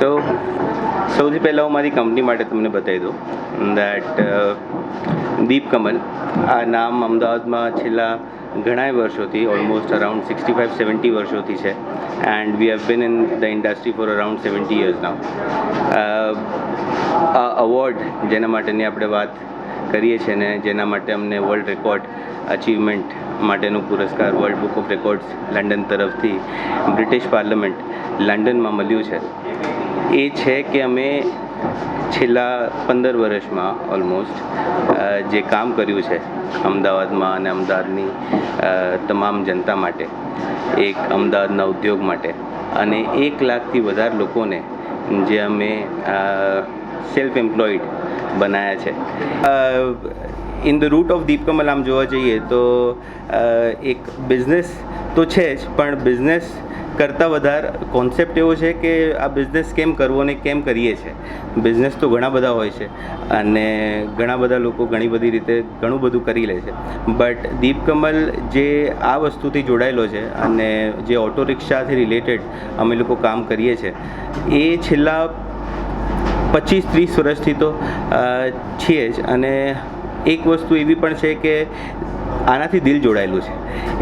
સો સૌથી પહેલાં હું મારી કંપની માટે તમને બતાવી દઉં દેટ દીપ કમલ આ નામ અમદાવાદમાં છેલ્લા ઘણા વર્ષોથી almost around sixty five seventy વર્ષોથી છે. And we have been in the industry for around seventy years now આ અવોર્ડ જેના માટેની આપણે વાત કરીએ છીએ ને, જેના માટે અમને વર્લ્ડ રેકોર્ડ અચીવમેન્ટ માટેનો પુરસ્કાર World Book of Records London તરફથી બ્રિટિશ પાર્લામેન્ટ લંડનમાં મળ્યું છે. એ છે કે અમે છેલ્લા પંદર વર્ષમાં ઓલમોસ્ટ જે કામ કર્યું છે, અમદાવાદમાં અને અમદાવાદની તમામ જનતા માટે, એક અમદાવાદના ઉદ્યોગ માટે અને એક લાખથી વધારે લોકોને જે અમે સેલ્ફ એમ્પ્લોઈડ બનાવ્યા છે. In the root of Deepkamal આમ જોવા જઈએ તો એક બિઝનેસ તો છે જ, પણ બિઝનેસ કરતાં વધારે કોન્સેપ્ટ એવો છે કે આ બિઝનેસ કેમ કરવો ને કેમ કરીએ છીએ બિઝનેસ તો ઘણા બધા હોય છે અને ઘણા બધા લોકો ઘણી બધી રીતે ઘણું બધું કરી લે છે. બટ દીપકમલ જે આ વસ્તુથી જોડાયેલો છે અને જે ઓટો રિક્ષાથી રિલેટેડ અમે લોકો કામ કરીએ છીએ એ છેલ્લા પચીસ ત્રીસ વર્ષથી તો છીએ જ અને એક વસ્તુ એવી પણ છે કે આનાથી દિલ જોડાયેલું છે.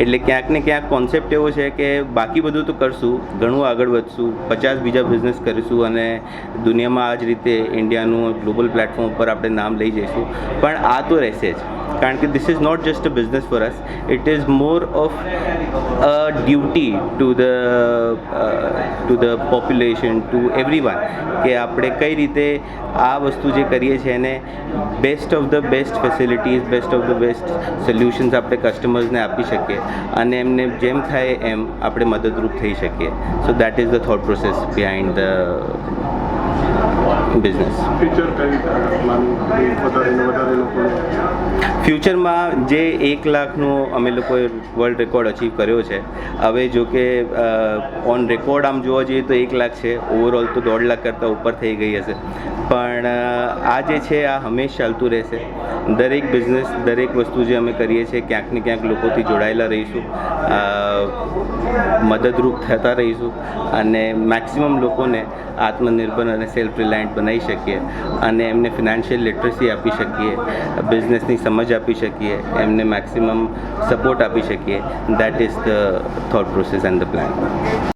એટલે ક્યાંક ને ક્યાંક કોન્સેપ્ટ એવો છે કે બાકી બધું તો કરશું, ઘણું આગળ વધશું, પચાસ બીજા બિઝનેસ કરીશું અને દુનિયામાં આ જ રીતે ઇન્ડિયાનું ગ્લોબલ પ્લેટફોર્મ ઉપર આપણે નામ લઈ જઈશું. પણ આ તો રહેશે જ. કારણ કે this is not just a business for us it is more of a duty to the to the population to everyone કે આપણે કઈ રીતે આ વસ્તુ જે કરીએ છીએ એને best of the best facilities best of the best solutions આપણે કસ્ટમર્સને આપી શકીએ અને એમને જેમ થાય એમ આપણે મદદરૂપ થઈ શકીએ. So that is the thought process behind the business ફ્યુચરમાં જે એક લાખનું અમે લોકોએ વર્લ્ડ રેકોર્ડ અચીવ કર્યો છે હવે જો કે ઓન રેકોર્ડ આમ જોવા જઈએ તો એક લાખ છે ઓવરઓલ તો દોઢ લાખ કરતાં ઉપર થઈ ગઈ હશે. પણ આ જે છે આ હંમેશ ચાલતું રહેશે. દરેક બિઝનેસ દરેક વસ્તુ જે અમે કરીએ છીએ ક્યાંક ને ક્યાંક લોકોથી જોડાયેલા રહીશું મદદરૂપ થતા રહીશું અને મેક્સિમમ લોકોને આત્મનિર્ભર અને સેલ્ફ રિલાયન્ટ બનાવી શકીએ અને એમને ફિનાન્શિયલ લિટરસી આપી શકીએ બિઝનેસની સમજ આપી શકીએ, એમને મેક્સિમમ સપોર્ટ આપી શકીએ. That is the thought process and the plan